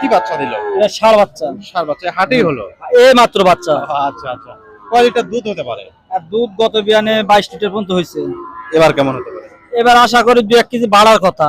কি বাচ্চা দিল? ষাঁড় বাচ্চা। সার বাচ্চা হাটেই হলো? এ মাত্র বাচ্চা। আচ্ছা আচ্ছা। কয় লিটার দুধ হতে পারে? আর দুধ গত বিয়ানে বাইশ লিটার পর্যন্ত হয়েছে। এবার কেমন হতে পারে? এবার আশা করি দু এক কেজি বাড়ার কথা।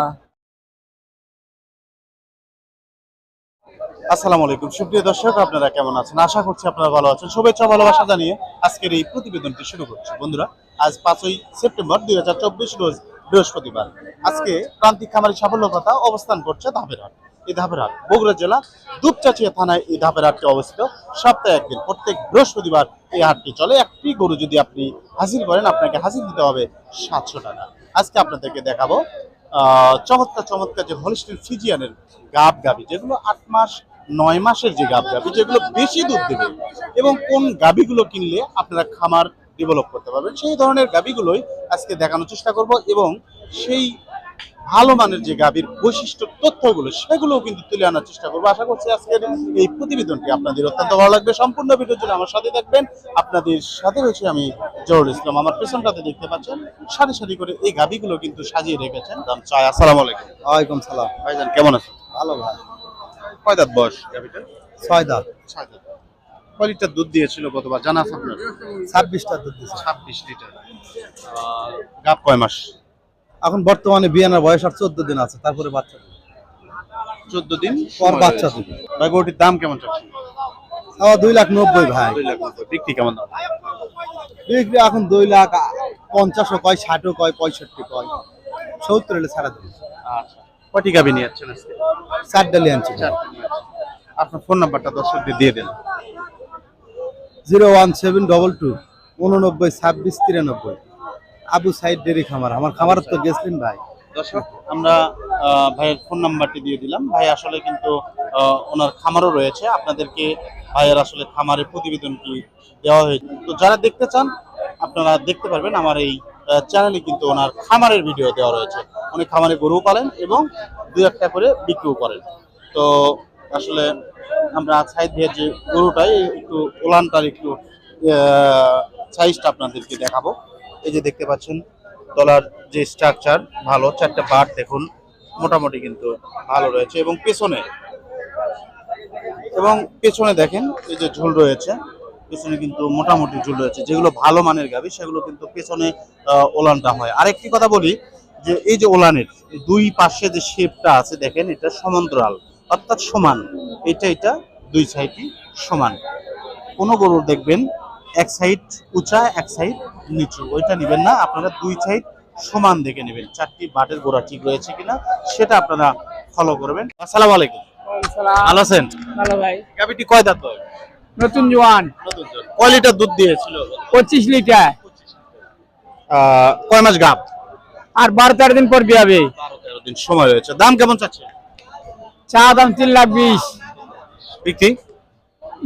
আসসালামু আলাইকুম। সুপ্রিয় দর্শক আপনারা কেমন আছেন? আশা করছি আপনারা ভালো আছেন। শুভেচ্ছা ভালোবাসা জানিয়ে আজকের এই প্রতিবেদনটি শুরু করছি। বন্ধুরা আজ পাঁচই সেপ্টেম্বর দুই হাজার চব্বিশ রোজ বৃহস্পতিবার। আজকে প্রান্তিক খামারি সাফল্য কথা অবস্থান করছে ধাপের হাট এই ধাপের হাট। বগুড়া জেলা দুপচাচিয়া থানায় এই ধাপের হাটটি অবস্থিত। সপ্তাহে একদিন, প্রত্যেক বৃহস্পতিবার এই হাটটি চলে। একটি গরু যদি আপনি হাসিল করেন, আপনাকে হাসিল দিতে হবে সাতশো টাকা। আজকে আপনাদেরকে দেখাবো চমৎকার চমৎকার যে হলিস্টিন ফিজিয়ানের গাব গাবি যেগুলো আট মাস, নয় মাসের যে গাব গাবি যেগুলো বেশি দুধ দেবে এবং কোন গাবিগুলো কিনলে আপনারা খামার ডেভেলপ করতে পারবেন, সেই ধরনের গাবিগুলোই আজকে দেখানোর চেষ্টা করব এবং সেই ভালো মানের যে গাভীর বৈশিষ্ট্য তথ্যগুলো সেগুলোও কিন্তু তুলে আনার চেষ্টা করব। আশা করছি আজকের এই প্রতিবেদনটি আপনাদের অত্যন্ত ভালো লাগবে। সম্পূর্ণ ভিডিও জুড়ে আমার সাথে থাকবেন। আপনাদের সাথে রয়েছে আমি জহুরুল ইসলাম। আমার পেছনটাতে দেখতে পাচ্ছেন সারি সারি করে এই গাভীগুলো কিন্তু সাজিয়ে রেখেছেন। দাম আসসালাম আলাইকুম। ওয়ালাইকুম সালাম। ভাইজান কেমন আছেন? ভালো ভাই কয় দাঁত বয়স গাভীটা? ছয় দাঁত। ছয় দাঁত। কয় লিটার দুধ দিয়েছিল গতবার? জানা আছে আপনার? ছাব্বিশটা দুধ দিয়েছে। ছাব্বিশ লিটার। গাব কয় মাস? এখন বর্তমানে বিয়ানার বয়স আর চোদ্দ দিন আছে তারপরে বাচ্চা চোদ্দ দিন পর বাচ্চা। দিবে। ভাই গরুটির দাম কেমন চলছে আমার দুই লাখ নব্বই ভাই। বিক্রি কেমন দাম? বিক্রি এখন দুই লাখ পঞ্চাশও কয় ষাটও কয় পঁয়ষট্টি কয়। সত্তর এলে ছাড়া দিবে। আচ্ছা। কয়টি গাভী নিয়ে যাচ্ছেন আজকে? চার ডালি আনছি। আপনার ফোন নাম্বারটা দর্শকদের দিয়ে দেন। Zero one seven double two উননব্বই ছাব্বিশ তিরানব্বই। আবু সাইড ডেরি খামার। আমার খামার তো গেছিলেন ভাই। দর্শক আমরা ভাইয়ের ফোন নাম্বারটি দিয়ে দিলাম। ভাই আসলে কিন্তু ওনার খামারও রয়েছে। আপনাদেরকে ভাইয়ের আসলে খামারের প্রতিবেদনটি দেওয়া হয়েছে? তো যারা দেখতে চান আপনারা দেখতে পারবেন আমার এই চ্যানেলে কিন্তু ওনার খামারের ভিডিও দেওয়া রয়েছে। উনি খামারে গরু পালেন এবং দু একটা করে বিক্রিও করেন। তো আসলে আমরা সাইড দিয়ে যে গরুটাই একটু ওলানটার একটু সাইজটা আপনাদেরকে দেখাবো। এই যে দেখতে পাচ্ছেন, তলার যে স্ট্রাকচার ভালো, চারটা বার দেখুন, মোটামুটি কিন্তু ভালো রয়েছে। এবং পেছনে এবং পেছনে দেখেন, এই যে ঝুল রয়েছে, পেছনে কিন্তু মোটামুটি ঝুল রয়েছে। যেগুলো ভালো মানের গাবি সেগুলো কিন্তু পেছনে ওলানটা হয়। আরেকটি কথা বলি, যে এই যে ওলানের দুই পাশে যে শেপটা আছে, দেখেন, এটা সমান্তরাল, অর্থাৎ সমান। এটা এটা দুই সাইডই সমান। কোনো গরুর দেখবেন এক সাইড উঁচা এক সাইড নিচু। ওইটা নেবেন না আপনারা দুই সাইড সমান দেখে নেবেন চারটি বাটের গোড়া ঠিক রয়েছে কিনা সেটা আপনারা ফলো করবেন। আসসালামু আলাইকুম। ভালো আছেন? ভালো ভাই। গাবিটি কয় দাঁত নতুন জোয়ান। কয় লিটার দুধ দিয়েছিল? পঁচিশ লিটার। কয় মাস গাব? আর বারো তেরো দিন পর বিয়াবে। বারো তেরো দিন সময় রয়েছে। দাম কেমন চাচ্ছে? চা দাম তিন লাখ বিশ। বিক্রি?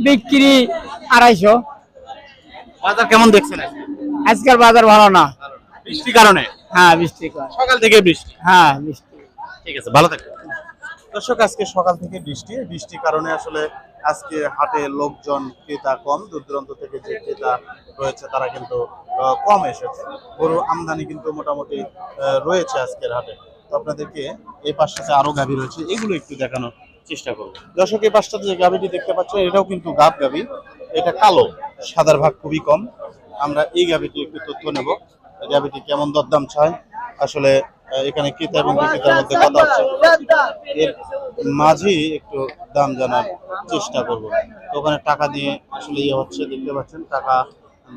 বিক্রি আড়াইশো। বাজার কেমন দেখছেন? আজকে? আজকের বাজার ভালো না। বৃষ্টির কারণে? হ্যাঁ বৃষ্টি কর। সকাল থেকে বৃষ্টি? হ্যাঁ বৃষ্টি। ঠিক আছে ভালো থাকবেন। দর্শক আজকে সকাল থেকে বৃষ্টি। বৃষ্টির কারণে আসলে আজকে হাটে লোকজন ক্রেতা কম। দূর দূরান্ত থেকে যে ক্রেতা রয়েছে তারা কিন্তু আহ, কম এসেছে। গরু আমদানি কিন্তু মোটামুটি রয়েছে আজকের হাটে। তো আপনাদেরকে এই পাশটাতে আরও গাভী রয়েছে এগুলো একটু দেখানোর চেষ্টা করব। দর্শক এই পাশটাতে যে গাভীটি দেখতে পাচ্ছেন এটাও কিন্তু গাব গাভী। এটা কালো। সাদার ভাগ খুবই কম। আমরা এই গাভীটি একটু তথ্য নেব। এই গাভীটি কেমন দরদাম চায়? আসলে এখানে ক্রেতা এবং বিক্রেতার মধ্যে কথা হচ্ছে। এর মাঝেই একটু দাম জানার চেষ্টা করব। তো ওখানে টাকা দিয়ে আসলে ইয়ে হচ্ছে দেখতে পাচ্ছেন টাকা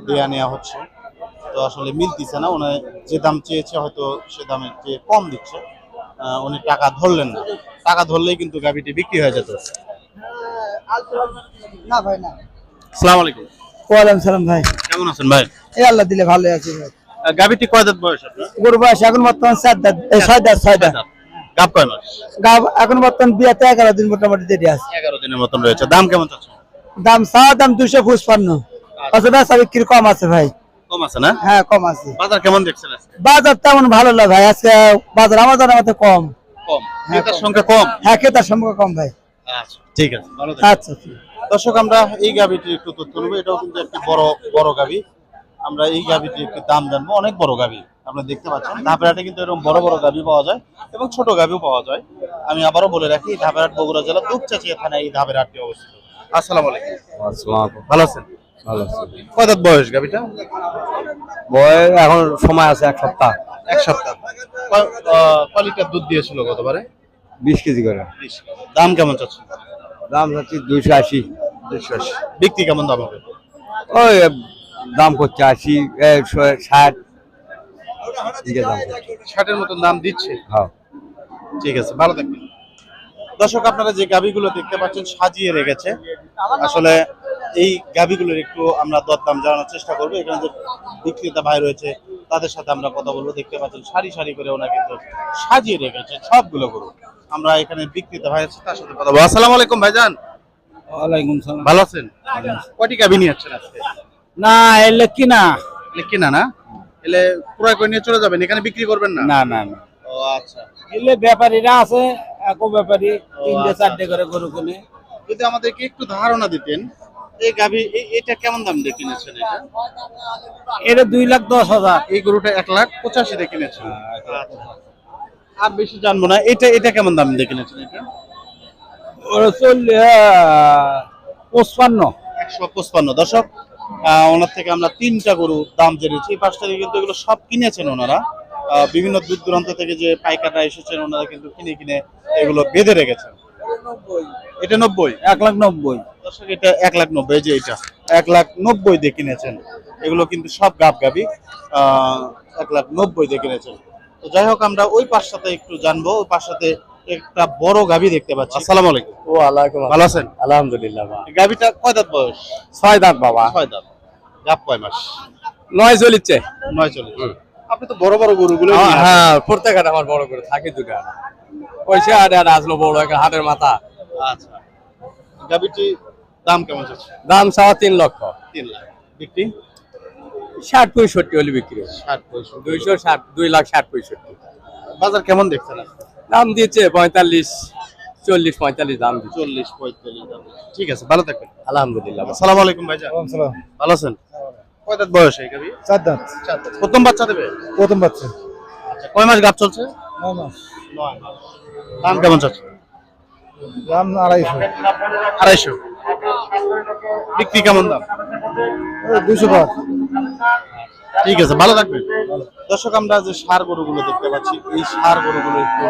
দেয়া নেওয়া হচ্ছে। তো আসলে মিলতিছে না। উনি যে দাম চেয়েছে হয়তো সে দামের চেয়ে কম দিচ্ছে আহ, উনি টাকা ধরলেন না। টাকা ধরলেই কিন্তু গাভিটি বিক্রি হয়ে যেত। না ভাই না। আসসালামু আলাইকুম। ওয়ালাইকুম সালাম ভাই। কেমন আছেন ভাই? এই আল্লাহ দিলে ভালো আছে ভাই। কয় দাঁত বয়স গরু বয়স এখন বর্তমান চার দাঁত এই ছয় দাঁত ছয় দাঁত। গাব কয় মাস? গাব এখন বর্তমান বিয়াতে এগারো দিন মোটামুটি দেরি আছে। এগারো দিনের মতন রয়েছে। দাম কেমন চাচ্ছে দাম দাম দুশো বেচা বিক্রি কম আছে ভাই। কম আছে না? হ্যাঁ কম আছে। বাজার কেমন দেখছেন আজকে? বাজার তেমন ভালো না ভাই আজকে বাজার আমাদের মতো কম। কম। হ্যাঁ, ক্রেতার। সংখ্যা কম? হ্যাঁ ক্রেতার সম্পর্ক কম ভাই। আচ্ছা ঠিক আছে। ভালো আচ্ছা। দর্শক আমরা এই গাভিটির একটু তথ্য নেব। এটাও কিন্তু একটি বড় বড় গাভি। আমরা এই গাভিটির একটু দাম জানব। অনেক বড় গাভি আপনারা দেখতে পাচ্ছেন। ধাপেরহাটে কিন্তু এরকম বড় বড় গাভি পাওয়া যায় এবং ছোট গাভিও পাওয়া যায়। আমি আবারও বলে রাখি ধাপেরহাট বগুড়া জেলা দুপচাচিয়া থানায় এই ধাপেরহাটটি অবস্থিত। আসসালামু আলাইকুম। ভালো আছেন? ভালো বয়স গাভিটা? বয়স এখন সময় আছে এক সপ্তাহ। এক সপ্তাহ। লিটার দুধ দিয়েছিল গতবারে? বিশ কেজি করে। দাম কেমন চাচ্ছেন? দাম যাচ্ছে দুইশো আশি। দুইশো আশি। বিক্রি কেমন দাম হবে? ওই দাম করছে আশি ষাট। ষাটের মতন দাম দিচ্ছে? হ্যাঁ। ঠিক আছে ভালো থাকবেন। দর্শক আপনারা যে গাবিগুলো দেখতে পাচ্ছেন সাজিয়ে রেখেছে আসলে এই গাবিগুলোর একটু আমরা দরদাম জানানোর চেষ্টা করব। এখানে যে বিক্রেতা ভাই রয়েছে তাদের সাথে আমরা কথা বলব। দেখতে পাচ্ছেন সারি সারি করে ওনা কিন্তু সাজিয়ে রেখেছে। সবগুলো গরু। আমরা এখানে বিক্রেতা ভাই আছে তার সাথে কথা বলব। আসসালামু আলাইকুম ভাইজান। ওয়ালাইকুম সালাম। ভালো আছেন? কয়টি গাবি নিয়ে যাচ্ছেন আজকে? না এলে কি না এলে কিনা না? এলে ক্রয় করে নিয়ে চলে যাবেন এখানে বিক্রি করবেন না? না না না। ও আচ্ছা। এলে ব্যাপারীরা আছে একো ব্যাপারী তিনটে আচ্ছা, চারটে করে গরু কিনে। যদি আমাদেরকে একটু ধারণা দিতেন এই গাভি এ- এটা কেমন দাম দিয়ে কিনেছেন এটা? এটা দুই লাখ দশ হাজার। এই গরুটা এক লাখ পঁচাশি দিয়ে কিনেছেন। আচ্ছা। আর বেশি জানব না। এটা এটা কেমন দাম দিয়ে কিনেছেন এটা? পঁচপান্ন। একশো পঁচপান্ন। আহ, ওনার থেকে আমরা তিনটা গরু দাম জেনেছি। এই পাঁচটা থেকে কিন্তু এগুলো সব কিনেছেন ওনারা। বিভিন্ন দূর দূরান্ত থেকে যে পাইকাররা এসেছেন ওনারা কিন্তু কিনে কিনে এগুলো বেঁধে রেখেছেন। এটা নব্বই এক লাখ নব্বই। দর্শক এটা এক লাখ নব্বই যে এটা। এক লাখ নব্বই দিয়ে কিনেছেন। এগুলো কিন্তু সব গাব গাবি আহ, এক লাখ নব্বই দিয়ে কিনেছেন। তো যাই হোক আমরা ওই পাশটাতে একটু জানব ওই পাশটাতে একটা বড় গাবি দেখতে পাচ্ছি। আসসালামু আলাইকুম। ও আলাইকুম ভালো আছেন? আলহামদুলিল্লাহ গাবিটা কয় দাঁত বয়স? ছয় দাঁত বাবা। ছয় দাঁত। গাব কয় মাস? নয় চলিচ্ছে নয় চলে আপনি তো বড় বড় গরুগুলো। হ্যাঁ প্রত্যেক আমার বড় করে থাকে দুটা পয়সা আর আর আসলো বড় একটা হাটের মাথা। আচ্ছা। গাবিটি দাম কেমন যাচ্ছে দাম চাওয়া তিন লক্ষ। তিন লাখ। বিক্রি? ষাট পঁয়ষট্টি হলে বিক্রি হবে। ষাট পঁয়ষট্টি। দুইশো ষাট দুই লাখ ষাট পঁয়ষট্টি। বাজার কেমন দেখছেন? দাম দিচ্ছে পঁয়তাল্লিশ চল্লিশ পঁয়তাল্লিশ দাম দিচ্ছে। চল্লিশ পঁয়তাল্লিশ দাম। ঠিক আছে ভালো থাকবেন। আলহামদুলিল্লাহ। আসসালামু আলাইকুম ভাইজান। ভালো আছেন? কয় দাঁত বয়স এই গাবি চার দাঁত। চার দাঁত। প্রথম বাচ্চা দেবে? প্রথম বাচ্চা। আচ্ছা কয় মাস গাব চলছে? নয় মাস। নয় মাস। দাম কেমন চাচ্ছে? দাম আড়াইশো। আড়াইশো। বিক্রি কেমন দাম? দুশো পাঁচ। ঠিক আছে ভালো থাকবেন। দর্শক আমরা যে সার গরুগুলো দেখতে পাচ্ছি এই সার গরুগুলো একটু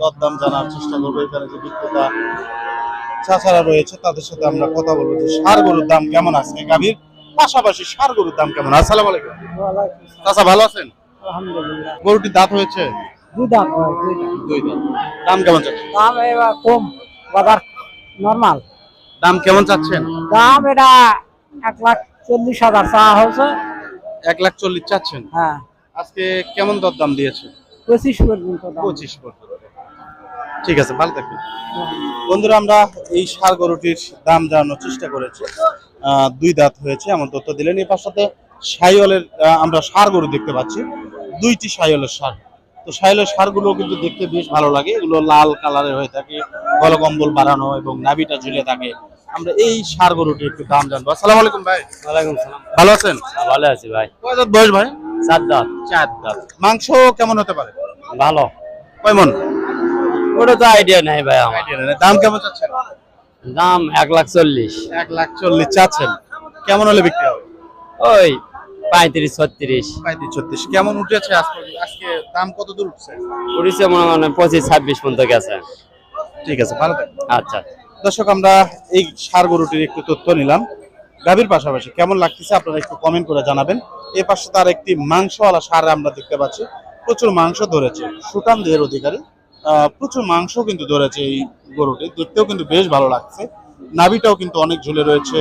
দরদাম জানার চেষ্টা করব। এখানে যে বিক্রেতা চাচারা রয়েছে তাদের সাথে আমরা কথা বলব যে সার গরুর দাম কেমন আছে গাভীর। পাশাপাশি সার গরুর দাম কেমন? আসসালাম আলাইকুম। চাচা ভালো আছেন? আলহামদুলিল্লাহ। গরুটির দাঁত হয়েছে? দুই দাম দুই দাঁত। দাম কেমন দাম এবার কম বাজার নর্মাল। দাম কেমন চাচ্ছেন? দাম এটা এক লাখ চল্লিশ হাজার চাওয়া হয়েছে। এক লাখ চল্লিশ চাচ্ছেন? হ্যাঁ। আজকে কেমন দর দাম দিয়েছে? পঁচিশ পর্যন্ত পঁচিশ পর্যন্ত। ঠিক আছে ভালো থাকবেন। বন্ধুরা আমরা এই সার গরুটির দাম জানানোর চেষ্টা করেছি। দুই দাঁত হয়েছে আমার তথ্য দিলেন। এই পাশাতে সাইওয়ালের আমরা ষাড় গরু দেখতে পাচ্ছি। দুইটি সাইওয়ালের ষাড় তো সাইওয়ালের ষাড়গুলো কিন্তু দেখতে বেশ ভালো লাগে। এগুলো লাল কালারের হয়ে থাকে গলকম্বল বাড়ানো এবং নাভিটা ঝুলে থাকে। আমরা এই সার গরুটির একটু দাম জানব। আসসালামু আলাইকুম ভাই। ওয়ালাইকুম সালাম। ভালো আছেন? ভালো আছি ভাই। কয় দাঁত বয়স ভাই? চার দাঁত। চার দাঁত। মাংস কেমন হতে পারে? ভালো। কয় মন? ওটা তো আইডিয়া নাই ভাই আমার। আইডিয়া নেই। দাম কেমন চাচ্ছেন? দাম এক লাখ চল্লিশ। এক লাখ চল্লিশ চাচ্ছেন। কেমন হলে বিক্রি হবে? ওই পঁয়ত্রিশ ছত্রিশ। পঁয়ত্রিশ ছত্রিশ। কেমন উঠেছে আজকে? আজকে দাম কত দূর উঠছে? উড়িষ্যা মনে মানে পঁচিশ ছাব্বিশ পর্যন্ত গেছে। ঠিক আছে ভালো আচ্ছা। দর্শক আমরা এই সার গরুটির একটু তথ্য নিলাম। গাভীর পাশাপাশি কেমন লাগতেছে আপনারা একটু কমেন্ট করে জানাবেন। এই পাশে তার একটি মাংসওয়ালা সার আমরা দেখতে পাচ্ছি। প্রচুর মাংস ধরেছে। সুটাম দেহের অধিকারী। আহ, প্রচুর মাংস কিন্তু ধরেছে এই গরুটি। দেখতেও কিন্তু বেশ ভালো লাগছে। নাভিটাও কিন্তু অনেক ঝুলে রয়েছে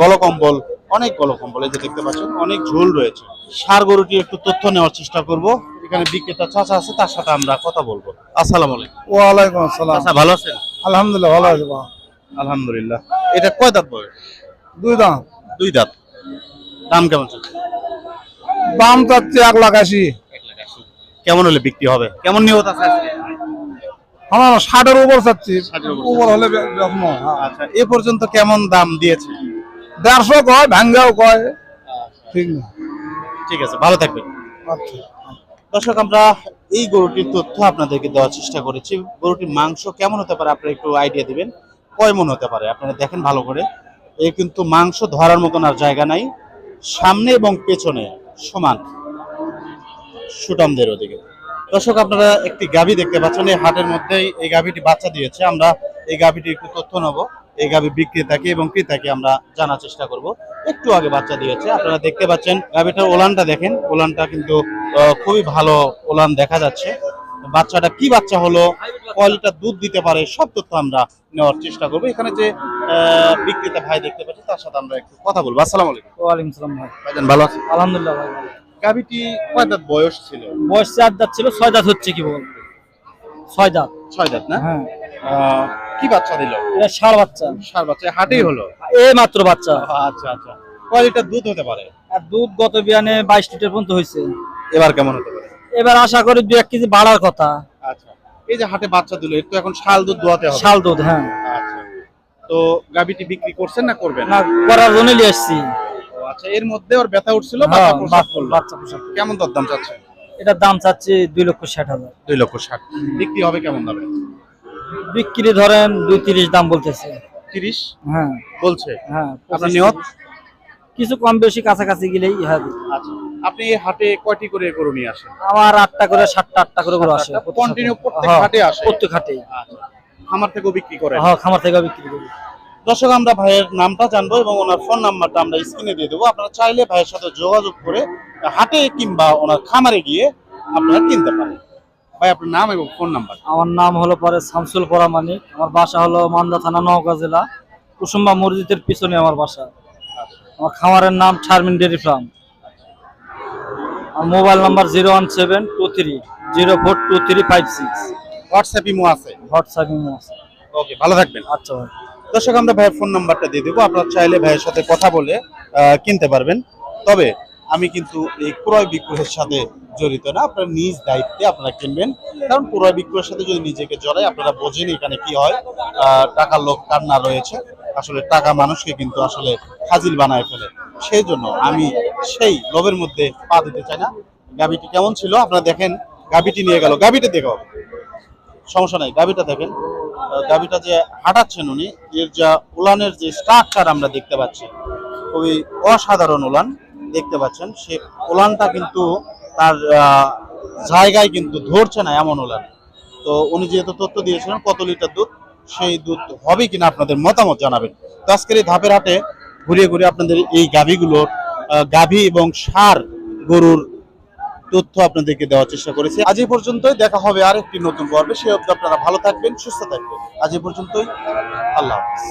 গলকম্বল অনেক গলকম্বল এই যে দেখতে পাচ্ছেন অনেক ঝোল রয়েছে। সার গরুটি একটু তথ্য নেওয়ার চেষ্টা করব। এখানে বিক্রেতা চাচা আছে তার সাথে আমরা কথা বলব। আসসালামু আলাইকুম। ওয়ালাইকুম আসসালাম। চাচা ভালো আছেন? আলহামদুলিল্লাহ ভালো আছে আলহামদুলিল্লাহ। এটা কয় দাঁত বয়স? দুই দাম দুই দাঁত। দাম কেমন চলছে? দাম চাচ্ছে এক লাখ আশি। কেমন হলে বিক্রি হবে? কেমন নিয়ত আছে? আমার ষাটের উপর চাচ্ছি। উপর। হলে হ্যাঁ। আচ্ছা এ পর্যন্ত কেমন দাম দিয়েছে? দেড়শো কয় ভাঙ্গাও কয়। ঠিক না? ঠিক আছে ভালো থাকবেন। আচ্ছা। দর্শক আমরা এই গরুটির তথ্য আপনাদেরকে দেওয়ার চেষ্টা করেছি। গরুটির মাংস কেমন হতে পারে আপনারা একটু আইডিয়া দিবেন। কয় মন হতে পারে আপনারা দেখেন ভালো করে। এই কিন্তু মাংস ধরার মতন আর জায়গা নাই। সামনে এবং পেছনে সমান। সুটামদের ওদিকে। দর্শক আপনারা একটি গাভী দেখতে পাচ্ছেন। এই হাটের মধ্যেই এই গাভীটি বাচ্চা দিয়েছে। আমরা এই গাভীটির একটু তথ্য নেব। এই গাভী বিক্রেতাকে এবং ক্রেতাকে আমরা জানার চেষ্টা করব। একটু আগে বাচ্চা দিয়েছে। আপনারা দেখতে পাচ্ছেন গাভীটার ওলানটা দেখেন। ওলানটা কিন্তু খুবই ভালো ওলান দেখা যাচ্ছে। বাচ্চাটা কি বাচ্চা হলো কয় লিটার দুধ দিতে পারে সব তথ্য আমরা নেওয়ার চেষ্টা করব। এখানে যে আহ, বিক্রেতা ভাই দেখতে পাচ্ছি তার সাথে আমরা একটু কথা বলব। আসসালামু আলাইকুম। ওয়ালাইকুম ভাই। ভালো আছেন? আলহামদুলিল্লাহ ভাই। গাভীটি কয় দাঁত বয়স ছিল? বয়স চার দাঁত ছিল ছয় দাঁত হচ্ছে কি বল ছয় দাঁত। ছয় দাঁত না? হ্যাঁ। কি বাচ্চা দিল? এটা ষাঁড় বাচ্চা। সার বাচ্চা। হাটেই হলো? এ মাত্র বাচ্চা। আচ্ছা আচ্ছা। কয় লিটার দুধ হতে পারে? আর দুধ গত বিয়ানে বাইশ লিটার পর্যন্ত হয়েছে। এবার কেমন হতে পারে? এবার আশা করি দু এক কেজি বাড়ার কথা। আচ্ছা। এই যে হাটে বাচ্চা দিল একটু এখন শাল দুধ দোয়াতে হবে। শাল দুধ হ্যাঁ। আচ্ছা। তো গাবিটি বিক্রি করছেন না করবেন? না করার জন্য নিয়ে এসছি। আচ্ছা এর মধ্যে ওর ব্যথা উঠছিল হ্যাঁ, বাচ্চা প্রসব বাচ্চা- করল। বাচ্চা পোষা কেমন দরদাম চাচ্ছেন এটার দাম চাচ্ছি দুই লক্ষ ষাট হাজার। দুই লক্ষ ষাট। বিক্রি হবে কেমন দামে বিক্রি ধরেন দুই তিরিশ দাম বলতেছে। তিরিশ? হ্যাঁ। বলছে? হ্যাঁ আপনার নিয়ত? কিছু কম বেশি কাছাকাছি গেলেই হ্যাঁ। আচ্ছা আপনি এই হাটে কয়টি করে গরু নিয়ে আসেন? আমার আটটা করে সাতটা আটটা করে করে আসে। কন্টিনিউ সপ্তাহে। প্রত্যেক হ্যাঁ, হাটে আসে? প্রত্যেক হাটে আচ্ছা খামার থেকেও বিক্রি করে হ্যাঁ খামার থেকে বিক্রি করি। দর্শক আমরা ভাইয়ের নামটা জানব এবং ওনার ফোন নাম্বারটা আমরা স্ক্রিনে দিয়ে দেবো। আপনারা চাইলে ভাইয়ের সাথে যোগাযোগ করে হাটে কিংবা ওনার খামারে গিয়ে আপনারা কিনতে পারেন। ভাই আপনার নাম এবং ফোন নাম্বার। আমার নাম হলো পরে শামসুল পরামানিক আমার বাসা হলো মান্দা থানা নওগাঁ জেলা। কুসুম্বা মসজিদের পিছনে আমার বাসা। আমার খামারের নাম শারমিন ডেরি ফার্ম। আর mobile number zero one seven two three zero four two three five six. WhatsApp imo আছে? হোয়াটসঅ্যাপ ইমো আছে। ওকে ভালো থাকবেন। আচ্ছা ভাই। দর্শক, আমরা ভাইয়ের ফোন নাম্বারটা দিয়ে দেবো। আপনারা চাইলে ভাইয়ের সাথে কথা বলে কিনতে পারবেন। তবে আমি কিন্তু এই ক্রয় বিক্রয়ের সাথে জড়িত না। আপনার নিজ দায়িত্বে আপনারা কিনবেন। কারণ ক্রয় বিক্রয়ের সাথে যদি নিজেকে জড়াই, আপনারা বোঝেন এখানে কি হয় টাকার লোক কার না রয়েছে। আসলে টাকা মানুষকে কিন্তু আসলে ফাজিল বানায় ফেলে। সেই জন্য আমি সেই লোভের মধ্যে পা দিতে চাই না। গাবিটি কেমন ছিল? আপনারা দেখেন গাবিটি নিয়ে গেল। গাবিটা দেখো। সমস্যা নাই গাবিটা দেখেন। গাবিটা যে হাঁটাচ্ছেন উনি, এর যা উলানের যে স্ট্রাকচার আমরা দেখতে পাচ্ছি, খুবই অসাধারণ উলান দেখতে পাচ্ছেন। সে উলানটা কিন্তু তার জায়গায় কিন্তু ধরছে না এমন উলান। তো উনি যেহেতু তথ্য দিয়েছিলেন কত লিটার দুধ, সেই দুধ হবে কিনা আপনাদের মতামত জানাবেন। তো আজকের এই ধাপের হাটে ঘুরিয়ে ঘুরিয়ে আপনাদের এই গাভীগুলোর গাভী এবং সার গরুর তথ্য আপনাদেরকে দেওয়ার চেষ্টা করেছি। আজ এই পর্যন্তই, দেখা হবে আরেকটি নতুন পর্বে। সে অবধি আপনারা ভালো থাকবেন, সুস্থ থাকবেন। আজ এই পর্যন্তই, আল্লাহ হাফিজ।